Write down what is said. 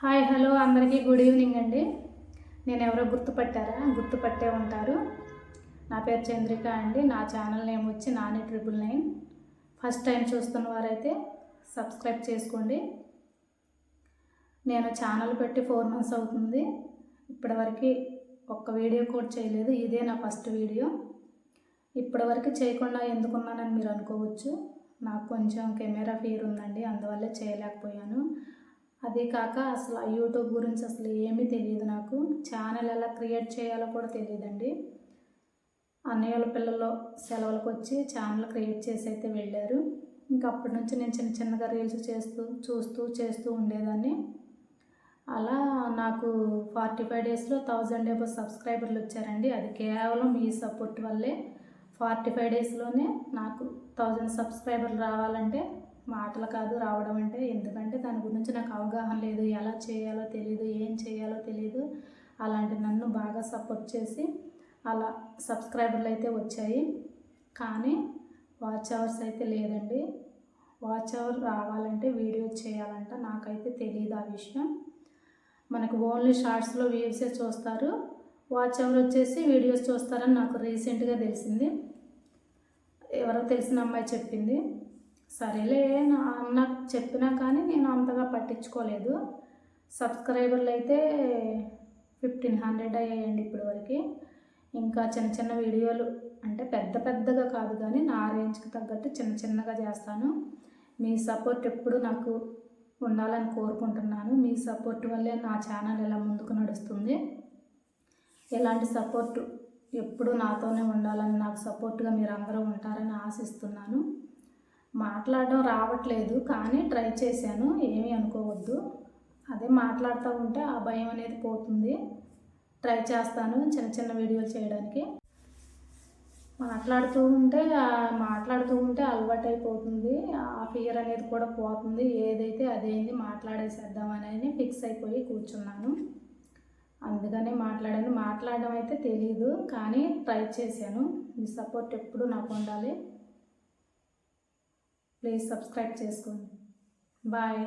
Hi hello. అందరికీ good evening అండి. నేను ఎవరో గుర్తుపట్టారా? గుర్తుపట్టే ఉంటారు. నా పేరు చంద్రిక అండి. నా ఛానల్ నేమ్ వచ్చి Nani triple nine. First time చూస్తున్న వారైతే సబ్స్క్రైబ్ చేసుకోండి. నేను ఛానల్ పెట్టి ఫోర్ మంత్స్ అవుతుంది. ఇప్పటివరకు ఒక్క వీడియో కూడా చేయలేదు. ఇదే నా ఫస్ట్ వీడియో. ఇప్పటివరకు చేయకుండా ఎందుకున్నానని మీరు అనుకోవచ్చు. నాకు కొంచెం కెమెరా ఫీర్ ఉందండి. అందువల్ల చేయలేకపోయాను. అదే కాక అసలు ఆ యూట్యూబ్ గురించి అసలు ఏమీ తెలియదు నాకు. ఛానల్ ఎలా క్రియేట్ చేయాలో కూడా తెలియదండి. అన్నయ్యల పిల్లల్లో సెలవులకు వచ్చి ఛానల్ క్రియేట్ చేసి అయితే వెళ్ళారు. ఇంకా అప్పటి నుంచి నేను చిన్న చిన్నగా రీల్స్ చేస్తూ చూస్తూ చేస్తూ ఉండేదాన్ని. అలా నాకు ఫార్టీ ఫైవ్ డేస్లో థౌజండ్ ఏబో సబ్స్క్రైబర్లు వచ్చారండి. అది కేవలం మీ సపోర్ట్ వల్లే. ఫార్టీ ఫైవ్ డేస్లోనే నాకు థౌజండ్ సబ్స్క్రైబర్లు రావాలంటే మాటలు కాదు రావడం అంటే ఎందుకంటే దాని గురించి నాకు అవగాహన లేదు. ఎలా చేయాలో తెలియదు ఏం చేయాలో తెలియదు అలాంటి నన్ను బాగా సపోర్ట్ చేసి అలా సబ్స్క్రైబర్లు అయితే వచ్చాయి. కానీ వాచ్ అవర్స్ అయితే లేదండి. వాచ్ అవర్ రావాలంటే వీడియో చేయాలంట. నాకైతే తెలియదు ఆ విషయం. మనకు ఓన్లీ షార్ట్స్లో వ్యూసే చూస్తారు. వాచ్ అవర్ వచ్చేసి వీడియోస్ చూస్తారని నాకు రీసెంట్గా తెలిసింది. ఎవరో తెలిసిన అమ్మాయి చెప్పింది. సరేలే నా నాకు చెప్పినా కానీ నేను అంతగా పట్టించుకోలేదు. సబ్స్క్రైబర్లు అయితే ఫిఫ్టీన్ హండ్రెడ్ అయ్యాయండి ఇప్పటివరకు. ఇంకా చిన్న చిన్న వీడియోలు అంటే పెద్ద పెద్దగా కాదు కానీ నా రేంజ్కి తగ్గట్టు చిన్న చిన్నగా చేస్తాను. మీ సపోర్ట్ ఎప్పుడు నాకు ఉండాలని కోరుకుంటున్నాను. మీ సపోర్ట్ వల్లే నా ఛానల్ ఎలా ముందుకు నడుస్తుంది. ఎలాంటి సపోర్ట్ ఎప్పుడు నాతోనే ఉండాలని నాకు సపోర్ట్గా మీరు అందరూ ఉంటారని ఆశిస్తున్నాను. మాట్లాడడం రావట్లేదు కానీ ట్రై చేశాను. ఏమీ అనుకోవద్దు. అదే మాట్లాడుతూ ఉంటే ఆ భయం అనేది పోతుంది. ట్రై చేస్తాను చిన్న చిన్న వీడియోలు చేయడానికి. మాట్లాడుతూ ఉంటే మాట్లాడుతూ ఉంటే అలవాటు అయిపోతుంది ఆ ఫియర్ అనేది కూడా పోతుంది. ఏదైతే అదేంది మాట్లాడేసేద్దాం అనేది ఫిక్స్ అయిపోయి కూర్చున్నాను. అందుకనే మాట్లాడాను. మాట్లాడడం అయితే తెలియదు కానీ ట్రై చేశాను. మీ సపోర్ట్ ఎప్పుడు నాకు ఉండాలి. ప్లీజ్ సబ్స్క్రైబ్ చేసుకోండి. బాయ్.